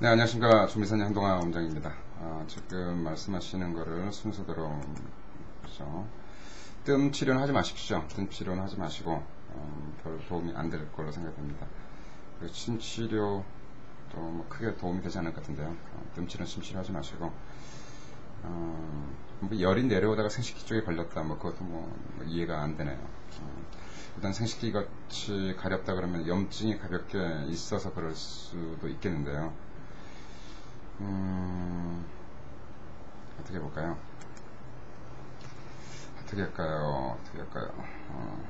네, 안녕하십니까. 조미선 양동아 원장입니다. 아, 지금 말씀하시는 거를 순서대로, 그죠. 뜸 치료는 하지 마십시오. 뜸 치료는 하지 마시고, 음, 별 도움이 안 될 걸로 생각됩니다. 그 침치료도 뭐 크게 도움이 되지 않을 것 같은데요. 어, 뜸 치료는 침치료 하지 마시고, 어, 뭐 열이 내려오다가 생식기 쪽에 걸렸다. 뭐 그것도 뭐, 뭐 이해가 안 되네요. 어, 일단 생식기 같이 가렵다 그러면 염증이 가볍게 있어서 그럴 수도 있겠는데요. 음, 어떻게 해볼까요? 어떻게 할까요? 어떻게 할까요? 어,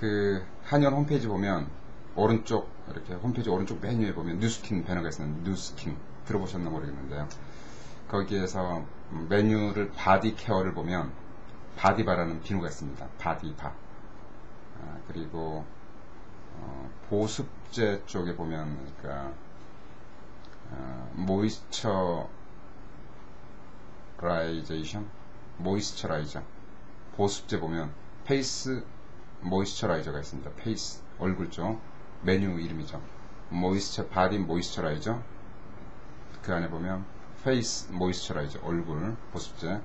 그 한의원 홈페이지 보면 오른쪽 이렇게 홈페이지 오른쪽 메뉴에 보면 뉴스킨 배너가 있습니다. 뉴스킨 들어보셨나 모르겠는데요. 거기에서 메뉴를 바디 케어를 보면 바디바라는 비누가 있습니다. 바디바. 아, 그리고 어, 보습제 쪽에 보면 그러니까 어, 모이스처라이제이션 모이스처라이저 보습제 보면 페이스 모이스처라이저가 있습니다. 페이스 얼굴 쪽 메뉴 이름이죠. 모이스처 바디 모이스처라이저 그 안에 보면 페이스 모이스처라이저 얼굴 보습제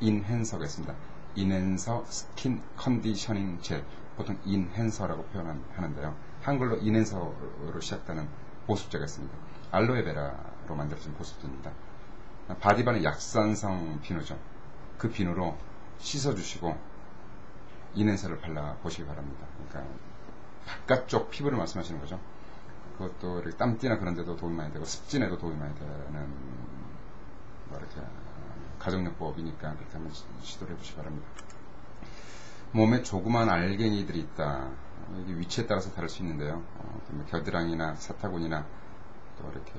인핸서가 있습니다. 인핸서 스킨 컨디셔닝 젤 보통 인핸서라고 표현하는데요. 한글로 인핸서로 시작되는 보습제가 있습니다. 알로에베라로 만들어진 보습제입니다. 바디바는 약산성 비누죠. 그 비누로 씻어주시고 인핸서를 발라보시기 바랍니다. 그러니까 바깥쪽 피부를 말씀하시는 거죠. 그것도 이렇게 땀띠나 그런 데도 도움이 많이 되고 습진에도 도움이 많이 되는 뭐 이렇게 가정요법이니까 그렇게 한번 시도를 해보시기 바랍니다. 몸에 조그만 알갱이들이 있다. 위치에 따라서 다를 수 있는데요. 어, 뭐 겨드랑이나 사타구니나 또 이렇게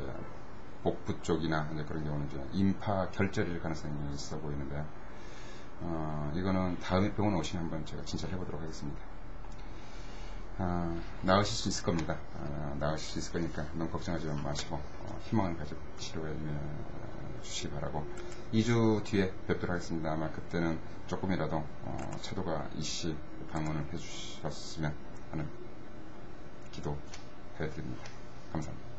복부 쪽이나 그런 경우는 이제 인파 결절일 가능성이 있어 보이는데요. 어, 이거는 다음에 병원 오시면 한번 제가 진찰 해 보도록 하겠습니다. 아, 나으실 수 있을 겁니다. 아, 나으실 수 있을 거니까 너무 걱정하지 마시고 어, 희망을 가지고 치료해 주시기 바라고 2주 뒤에 뵙도록 하겠습니다. 아마 그때는 조금이라도 어, 차도가 이씨 방문을 해주셨으면 하는 기도해 드립니다. 감사합니다.